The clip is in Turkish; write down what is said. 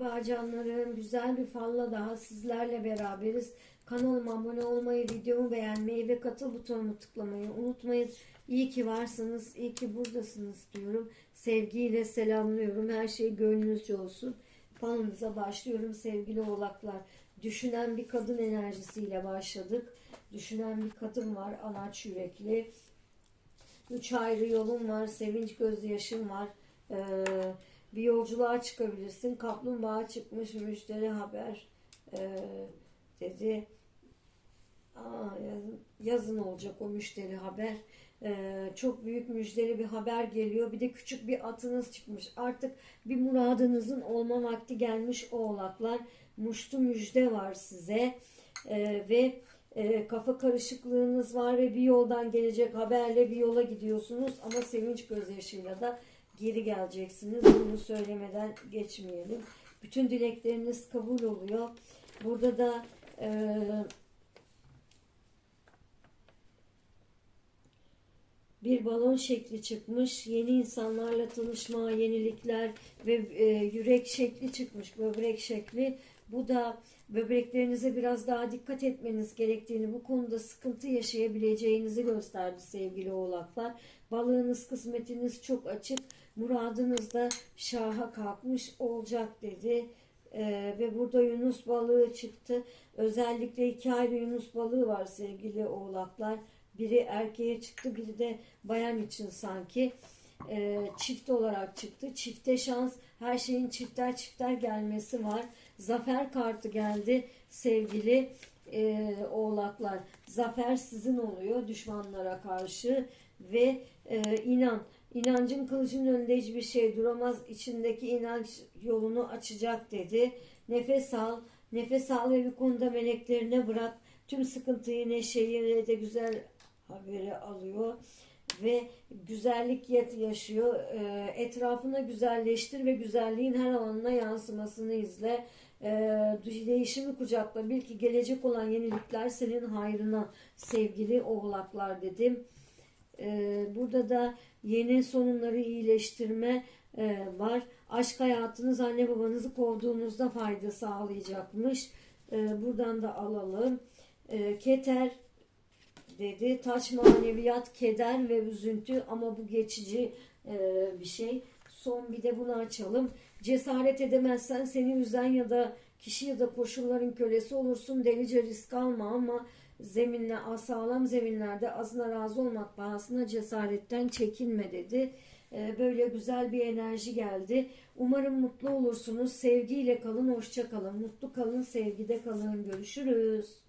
Merhaba canlarım. Güzel bir falla daha sizlerle beraberiz. Kanalıma abone olmayı, videomu beğenmeyi ve katıl butonumu tıklamayı unutmayın. İyi ki varsınız, iyi ki buradasınız diyorum. Sevgiyle selamlıyorum. Her şey gönlünüzce olsun. Falımıza başlıyorum sevgili oğlaklar. Düşünen bir kadın enerjisiyle başladık. Düşünen bir kadın var, anaç yürekli. Üç ayrı yolun var, sevinç gözyaşın var. Ee, bir yolculuğa çıkabilirsin. Kaplumbağa çıkmış müşteri haber ee, dedi. Aa, yazın, yazın olacak o müşteri haber. Ee, çok büyük müjdeli bir haber geliyor. Bir de küçük bir atınız çıkmış. Artık bir muradınızın olma vakti gelmiş oğlaklar. Muştu müjde var size. Ee, ve e, kafa karışıklığınız var ve bir yoldan gelecek haberle bir yola gidiyorsunuz ama sevinç gözyaşıyla da geri geleceksiniz. Bunu söylemeden geçmeyelim. Bütün dilekleriniz kabul oluyor. Burada da e, bir balon şekli çıkmış. Yeni insanlarla tanışma, yenilikler ve e, yürek şekli çıkmış. Böbrek şekli. Bu da böbreklerinize biraz daha dikkat etmeniz gerektiğini, bu konuda sıkıntı yaşayabileceğinizi gösterdi sevgili oğlaklar. Balığınız, kısmetiniz çok açık. Muradınız da şaha kalkmış olacak dedi. Ee, ve burada Yunus balığı çıktı. Özellikle iki ayrı Yunus balığı var sevgili oğlaklar. Biri erkeğe çıktı, biri de bayan için sanki e, çift olarak çıktı. Çifte şans, her şeyin çifter çifter gelmesi var. Zafer kartı geldi sevgili e, oğlaklar. Zafer sizin oluyor düşmanlara karşı ve e, inan. İnancın kılıcın önünde hiçbir şey duramaz. İçindeki inanç yolunu açacak dedi. Nefes al. Nefes al ve bir konuda meleklerine bırak. Tüm sıkıntıyı, neşeyi ve de güzel haberi alıyor ve güzellik yaşıyor. Ee, etrafına güzelleştir ve güzelliğin her alanına yansımasını izle. Ee, değişimi kucakla. Bil ki gelecek olan yenilikler senin hayrına sevgili oğlaklar dedim. Ee, burada da yeni sorunları iyileştirme e, var. Aşk hayatınız anne babanızı kovduğunuzda fayda sağlayacakmış. Buradan da alalım. Keter dedi. Taç maneviyat, keder ve üzüntü ama bu geçici e, bir şey. Son bir de bunu açalım. Cesaret edemezsen seni üzen ya da kişi ya da koşulların kölesi olursun. Delice risk alma ama zeminle sağlam zeminlerde azına razı olmak pahasına cesaretten çekinme dedi. E, böyle güzel bir enerji geldi. Umarım mutlu olursunuz. Sevgiyle kalın, hoşça kalın. Mutlu kalın, sevgide kalın. Görüşürüz.